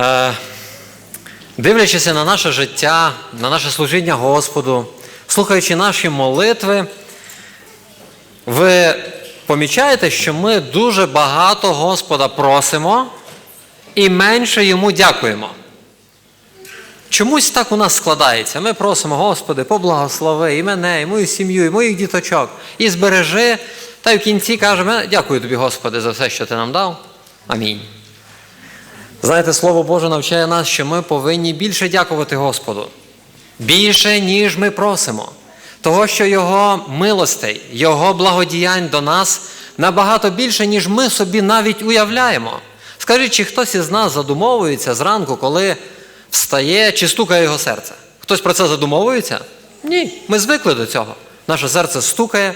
Е, Дивлячись на наше життя, на наше служіння Господу, слухаючи наші молитви, ви помічаєте, що ми дуже багато Господа просимо і менше йому дякуємо. Чомусь так у нас складається. Ми просимо, Господи, поблагослови і мене, і мою сім'ю, і моїх діточок, і збережи. Та й в кінці кажемо, дякую тобі, Господи, за все, що ти нам дав. Амінь. Знаєте, Слово Боже навчає нас, що ми повинні більше дякувати Господу. Більше, ніж ми просимо. Того, що Його милостей, Його благодіянь до нас набагато більше, ніж ми собі навіть уявляємо. Скажіть, чи хтось із нас задумовується зранку, коли встає чи стукає його серце? Хтось про це задумовується? Ні, ми звикли до цього. Наше серце стукає,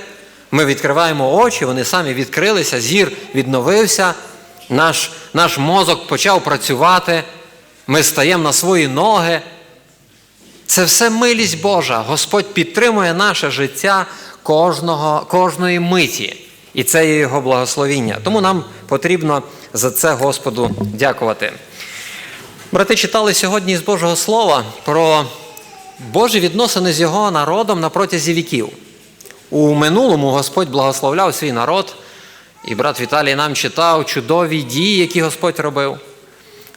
ми відкриваємо очі, вони самі відкрилися, зір відновився, наш, наш мозок почав працювати, ми стаємо на свої ноги. Це все милість Божа. Господь підтримує наше життя кожного, кожної миті. І це є Його благословіння. Тому нам потрібно за це Господу дякувати. Брати читали сьогодні з Божого Слова про Божі відносини з його народом на протязі віків. У минулому Господь благословляв свій народ, і брат Віталій нам читав чудові дії, які Господь робив.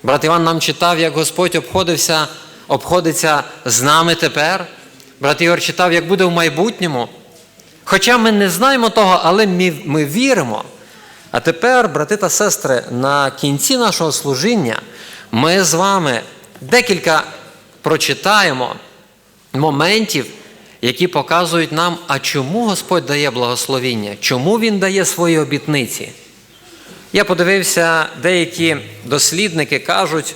Брат Іван нам читав, як Господь обходився, обходиться з нами тепер. Брат Ігор читав, як буде в майбутньому. Хоча ми не знаємо того, але ми, ми віримо. А тепер, брати та сестри, на кінці нашого служіння ми з вами декілька прочитаємо моментів, які показують нам, а чому Господь дає благословіння, чому Він дає свої обітниці. Я подивився, деякі дослідники кажуть,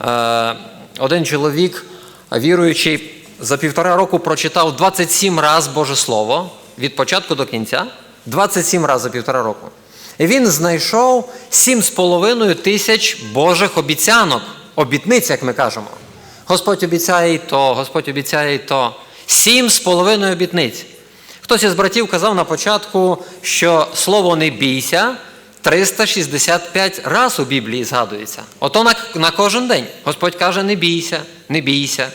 е, один чоловік, віруючий, за півтора року прочитав 27 разів Боже Слово від початку до кінця, 27 разів за півтора року. І він знайшов 7,5 тисяч Божих обіцянок, обітниць, як ми кажемо. Господь обіцяє і то, Господь обіцяє і то. 7,5 обітниць. Хтось із братів казав на початку, що слово не бійся 365 раз у Біблії згадується. Ото на, на кожен день. Господь каже, не бійся, не бійся.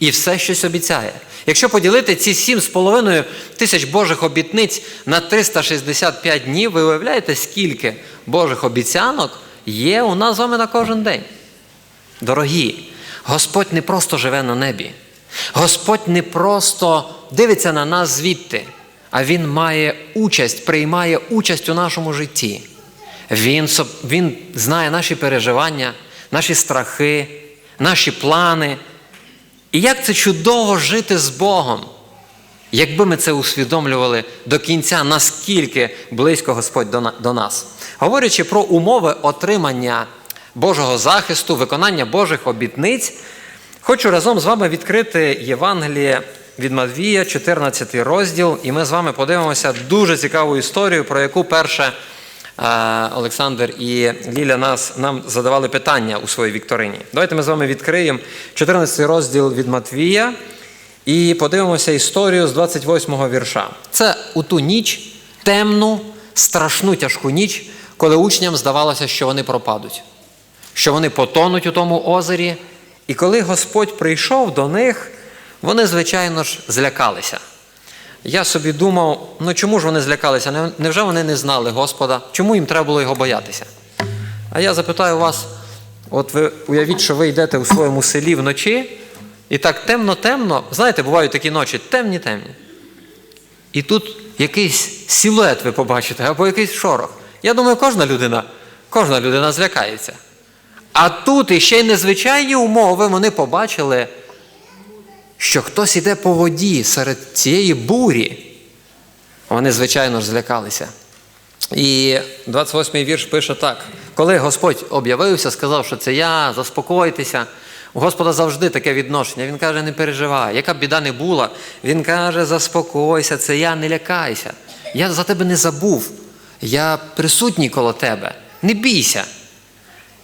І все щось обіцяє. Якщо поділити ці 7,5 тисяч Божих обітниць на 365 днів, ви уявляєте, скільки Божих обіцянок є у нас з вами на кожен день. Дорогі, Господь не просто живе на небі. Господь не просто дивиться на нас звідти, а Він має участь, приймає участь у нашому житті. Він, він знає наші переживання, наші страхи, наші плани. І як це чудово жити з Богом, якби ми це усвідомлювали до кінця, наскільки близько Господь до нас. Говорячи про умови отримання Божого захисту, виконання Божих обітниць, хочу разом з вами відкрити Євангеліє від Матвія, 14 розділ, і ми з вами подивимося дуже цікаву історію, про яку перше Олександр і Ліля нас, нам задавали питання у своїй вікторині. Давайте ми з вами відкриємо 14 розділ від Матвія і подивимося історію з 28 го вірша. Це у ту ніч, темну, страшну тяжку ніч, коли учням здавалося, що вони пропадуть, що вони потонуть у тому озері. І коли Господь прийшов до них, вони, звичайно ж, злякалися. Я собі думав, ну чому ж вони злякалися? Невже вони не знали Господа? Чому їм треба було його боятися? А я запитаю вас: от ви уявіть, що ви йдете у своєму селі вночі, і так темно-темно, знаєте, бувають такі ночі, темні-темні. І тут якийсь силует ви побачите, або якийсь шорох. Я думаю, кожна людина, кожна людина злякається. А тут іще й незвичайні умови вони побачили що хтось іде по воді серед цієї бурі. Вони, звичайно ж, злякалися. І 28-й вірш пише так: коли Господь об'явився, сказав, що це я, заспокойтеся. У Господа завжди таке відношення. Він каже, не переживай, яка б біда не була. Він каже, заспокойся, це я, не лякайся. Я за тебе не забув. Я присутній коло тебе. Не бійся.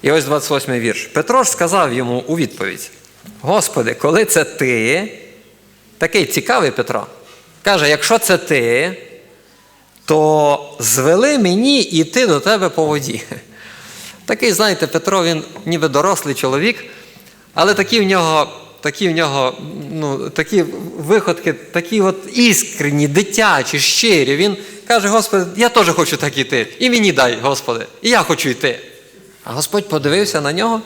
І ось 28-й вірш. Петро ж сказав йому у відповідь: Господи, коли це ти, такий цікавий Петро, каже, якщо це ти, то звели мені йти до тебе по воді. Такий, знаєте, Петро, він ніби дорослий чоловік, але такі в нього, такі в нього, ну, такі виходки, такі от іскренні, дитячі, щирі. Він каже, Господи, я теж хочу так іти. І мені дай, Господи, і я хочу йти. А Господь подивився на нього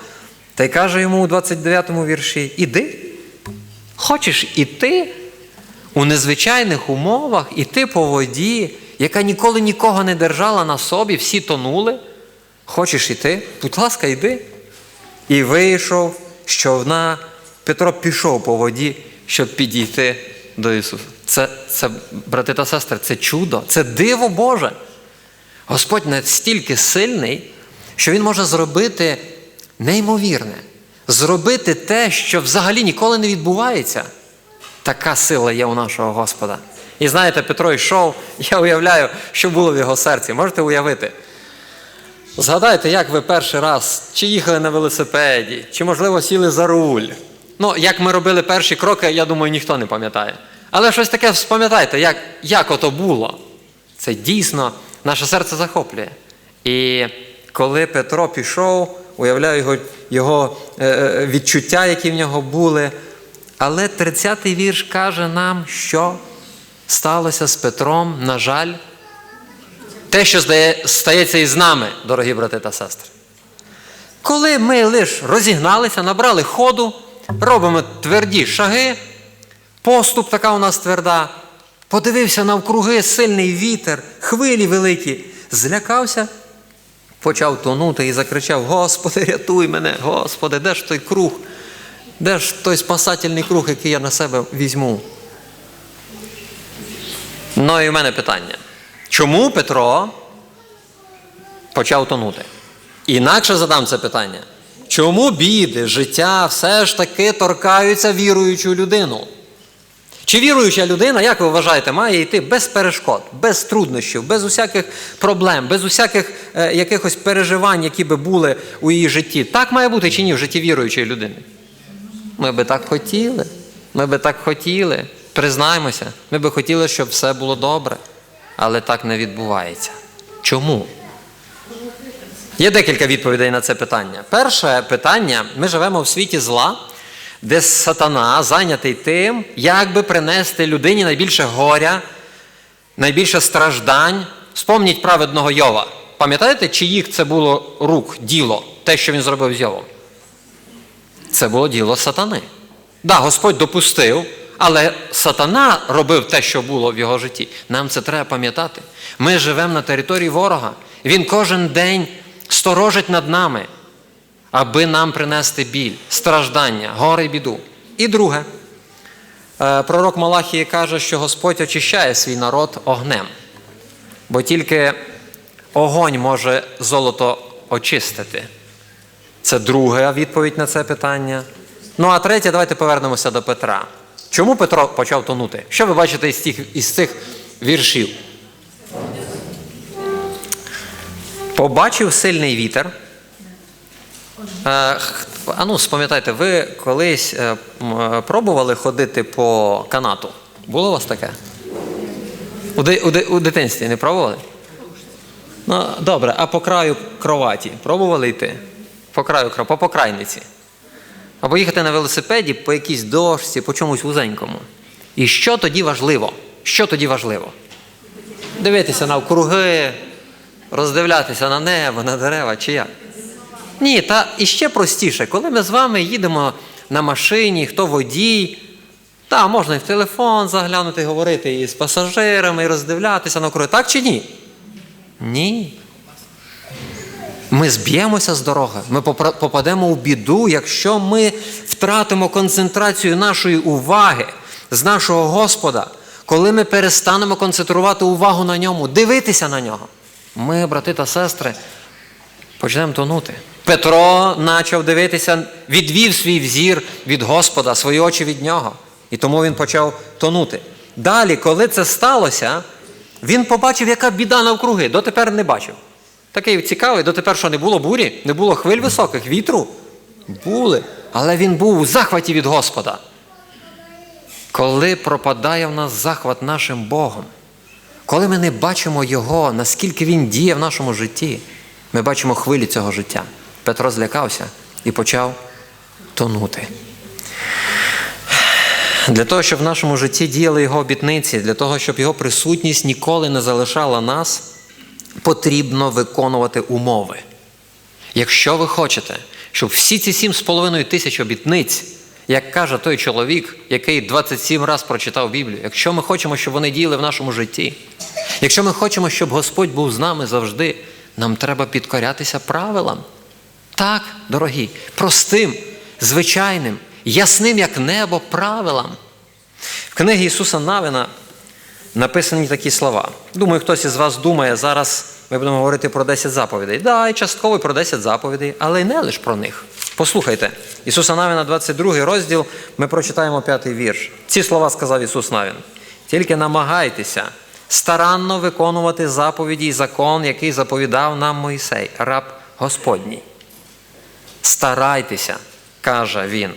та й каже йому у 29-му вірші: Іди. Хочеш іти у незвичайних умовах, іти по воді, яка ніколи нікого не держала на собі, всі тонули. Хочеш іти? Будь ласка, йди. І вийшов з човна. Петро пішов по воді, щоб підійти до Ісуса. Це, це, брати та сестри, це чудо, це диво Боже. Господь настільки сильний, що Він може зробити неймовірне, зробити те, що взагалі ніколи не відбувається. Така сила є у нашого Господа. І знаєте, Петро йшов, я уявляю, що було в його серці. Можете уявити? Згадайте, як ви перший раз чи їхали на велосипеді, чи, можливо, сіли за руль. Ну, як ми робили перші кроки, я думаю, ніхто не пам'ятає. Але щось таке спам'ятайте, як, як ото було. Це дійсно наше серце захоплює. І коли Петро пішов, уявляю його, його е, е, відчуття, які в нього були. Але 30-й вірш каже нам, що сталося з Петром, на жаль, те, що стається і з нами, дорогі брати та сестри. Коли ми лише розігналися, набрали ходу, робимо тверді шаги, поступ така у нас тверда, подивився навкруги сильний вітер, хвилі великі, злякався, почав тонути і закричав: Господи, рятуй мене, Господи, де ж той круг? Де ж той спасательний круг, який я на себе візьму? Ну і в мене питання. Чому Петро почав тонути? Інакше задам це питання. Чому біди, життя все ж таки торкаються віруючу людину? Чи віруюча людина, як ви вважаєте, має йти без перешкод, без труднощів, без усяких проблем, без усяких е, якихось переживань, які би були у її житті? Так має бути чи ні в житті віруючої людини? Ми би так хотіли. Ми би так хотіли. Признаємося, ми би хотіли, щоб все було добре. Але так не відбувається. Чому? Є декілька відповідей на це питання. Перше питання: ми живемо в світі зла, де сатана зайнятий тим, як би принести людині найбільше горя, найбільше страждань. Спомніть праведного Йова. Пам'ятаєте, чиїх це було рук, діло, те, що він зробив з Йовом? Це було діло сатани. Да, Господь допустив, але сатана робив те, що було в його житті. Нам це треба пам'ятати. Ми живемо на території ворога. Він кожен день сторожить над нами, аби нам принести біль, страждання, горе і біду. І друге, е, пророк Малахії каже, що Господь очищає свій народ огнем, бо тільки огонь може золото очистити. Це друга відповідь на це питання. Ну а третє, давайте повернемося до Петра. Чому Петро почав тонути? Що ви бачите із цих, із цих віршів? Побачив сильний вітер. Е, А ну, спам'ятайте, ви колись е, е, пробували ходити по канату? Було у вас таке? У, у, у дитинстві не пробували? Ну, добре, а по краю кроваті пробували йти? По краю по покрайниці. Або їхати на велосипеді по якійсь дошці, по чомусь вузенькому. І що тоді важливо? Що тоді важливо? Дивитися навкруги, роздивлятися на небо, на дерева чи як? Ні, та іще простіше, коли ми з вами їдемо на машині, хто водій, та можна і в телефон заглянути, говорити і з пасажирами, і роздивлятися навкруги. Так чи ні? Ні. Ми зб'ємося з дороги, ми попадемо у біду, якщо ми втратимо концентрацію нашої уваги з нашого Господа, коли ми перестанемо концентрувати увагу на ньому, дивитися на нього. Ми, брати та сестри, почнемо тонути. Петро почав дивитися, відвів свій взір від Господа, свої очі від нього. І тому він почав тонути. Далі, коли це сталося, він побачив, яка біда навкруги. Дотепер не бачив. Такий цікавий, дотепер що не було бурі, не було хвиль високих, вітру. Були. Але він був у захваті від Господа. Коли пропадає в нас захват нашим Богом, коли ми не бачимо Його, наскільки Він діє в нашому житті, Ми бачимо хвилі цього життя. Петро злякався і почав тонути. Для того, щоб в нашому житті діяли його обітниці, для того, щоб його присутність ніколи не залишала нас, потрібно виконувати умови. Якщо ви хочете, щоб всі ці 7,5 тисяч обітниць, як каже той чоловік, який 27 разів прочитав Біблію, якщо ми хочемо, щоб вони діяли в нашому житті, якщо ми хочемо, щоб Господь був з нами завжди, нам треба підкорятися правилам. Так, дорогі, простим, звичайним, ясним, як небо, правилам. В книгі Ісуса Навина написані такі слова. Думаю, хтось із вас думає, зараз ми будемо говорити про 10 заповідей. Да, і частково про 10 заповідей, але й не лише про них. Послухайте, Ісуса Навина, 22 розділ, ми прочитаємо п'ятий вірш. Ці слова сказав Ісус Навин. Тільки намагайтеся старанно виконувати заповіді і закон, який заповідав нам Мойсей, раб Господній. Старайтеся, каже він,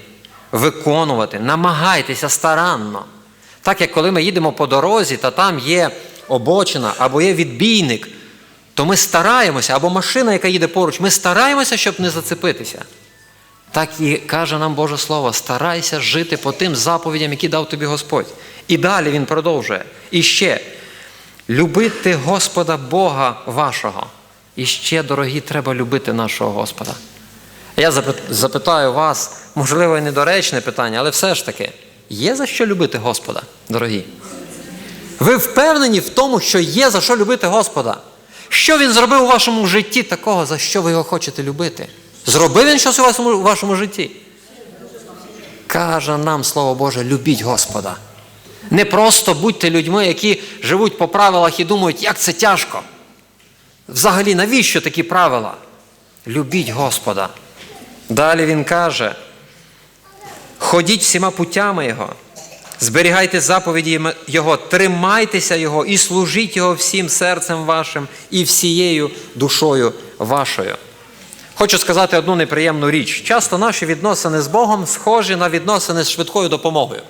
виконувати, намагайтеся старанно. Так як коли ми їдемо по дорозі, та там є обочина або є відбійник, то ми стараємося, або машина, яка їде поруч, ми стараємося, щоб не зацепитися. Так і каже нам Боже Слово: старайся жити по тим заповідям, які дав тобі Господь. І далі він продовжує. І ще любити Господа Бога вашого. І ще, дорогі, треба любити нашого Господа. Я запитаю вас, можливо, і недоречне питання, але все ж таки, є за що любити Господа, дорогі? Ви впевнені в тому, що є за що любити Господа? Що Він зробив у вашому житті такого, за що ви його хочете любити? Зробив він щось у вашому, у вашому житті? Каже нам, Слово Боже, любіть Господа. Не просто будьте людьми, які живуть по правилах і думають, як це тяжко. Взагалі, навіщо такі правила? Любіть Господа. Далі він каже: ходіть всіма путями Його, зберігайте заповіді Його, тримайтеся Його і служіть Його всім серцем вашим і всією душою вашою. Хочу сказати одну неприємну річ. Часто наші відносини з Богом схожі на відносини з швидкою допомогою.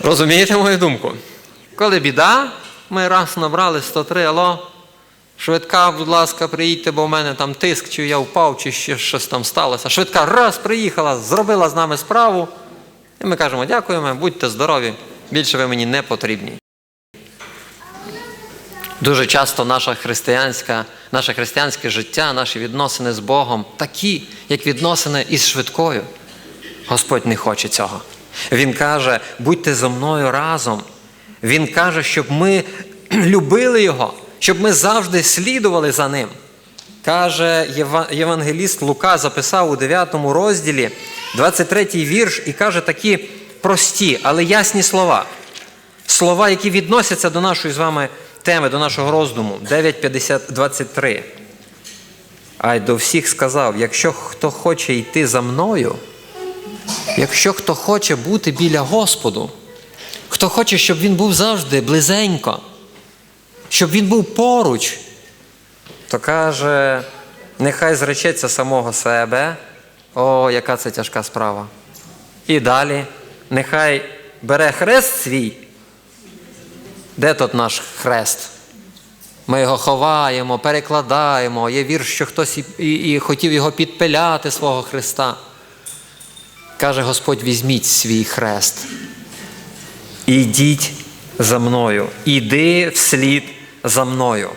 Розумієте мою думку? Коли біда, ми раз набрали 103, алло, швидка, будь ласка, приїдьте, бо в мене там тиск, чи я впав, чи ще щось там сталося. Швидка раз приїхала, зробила з нами справу. І ми кажемо, дякуємо, будьте здорові, більше ви мені не потрібні. Дуже часто наша християнська, наше християнське життя, наші відносини з Богом такі, як відносини із швидкою. Господь не хоче цього. Він каже, будьте зо мною разом. Він каже, щоб ми любили Його, щоб ми завжди слідували за Ним. Каже Євангеліст Лука, записав у 9 розділі 23 вірш і каже такі прості, але ясні слова. Слова, які відносяться до нашої з вами теми, до нашого роздуму. 9.23. А й до всіх сказав: якщо хто хоче йти за мною, якщо хто хоче бути біля Господу, хто хоче, щоб він був завжди близенько, щоб він був поруч, то каже, нехай зречеться самого себе. О, яка це тяжка справа. І далі, нехай бере хрест свій. Де тут наш хрест? Ми його ховаємо, перекладаємо. Є вірш, що хтось і, і, і хотів його підпиляти свого Христа. Каже Господь: візьміть свій хрест. Ідіть за мною, іди вслід за мною.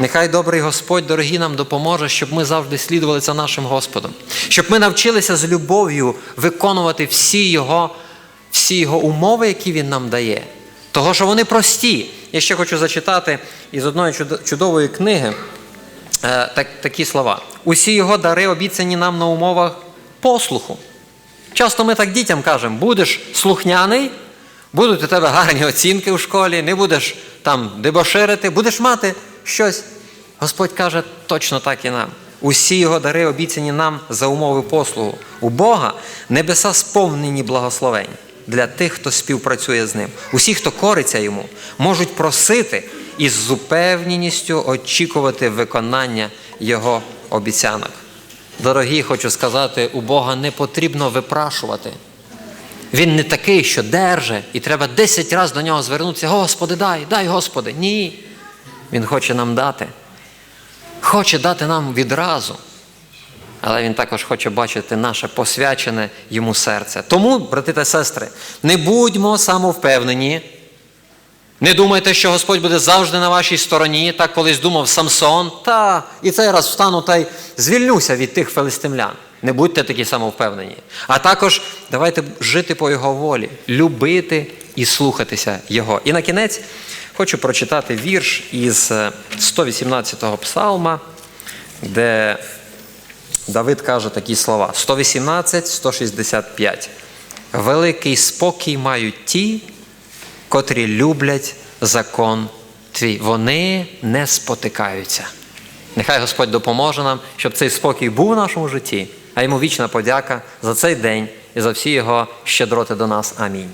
Нехай добрий Господь, дорогі, нам допоможе, щоб ми завжди слідували за нашим Господом, щоб ми навчилися з любов'ю виконувати всі Його, всі Його умови, які Він нам дає. Того, що вони прості. Я ще хочу зачитати із одної чудової книги так, такі слова. Усі його дари обіцяні нам на умовах послуху. Часто ми так дітям кажемо, будеш слухняний, будуть у тебе гарні оцінки в школі, не будеш там дебоширити, будеш мати щось. Господь каже точно так і нам. Усі його дари обіцяні нам за умови послугу. У Бога небеса сповнені благословень для тих, хто співпрацює з ним. Усі, хто кориться йому, можуть просити і з упевненістю очікувати виконання його обіцянок. Дорогі, хочу сказати, у Бога не потрібно випрашувати. Він не такий, що держи, і треба 10 разів до нього звернутися. Господи, дай, дай, Господи. Ні. Він хоче нам дати. хоче дати нам відразу. Але Він також хоче бачити наше посвячене йому серце. Тому, брати та сестри, не будьмо самовпевнені. Не думайте, що Господь буде завжди на вашій стороні, так колись думав Самсон, та і цей раз встану та й звільнюся від тих филистимлян. Не будьте такі самовпевнені. А також давайте жити по Його волі, любити і слухатися Його. І на кінець хочу прочитати вірш із 118-го псалма, де Давид каже такі слова: 118, 165. Великий спокій мають ті, котрі люблять закон твій. Вони не спотикаються. Нехай Господь допоможе нам, щоб цей спокій був у нашому житті, а йому вічна подяка за цей день і за всі його щедроти до нас. Амінь.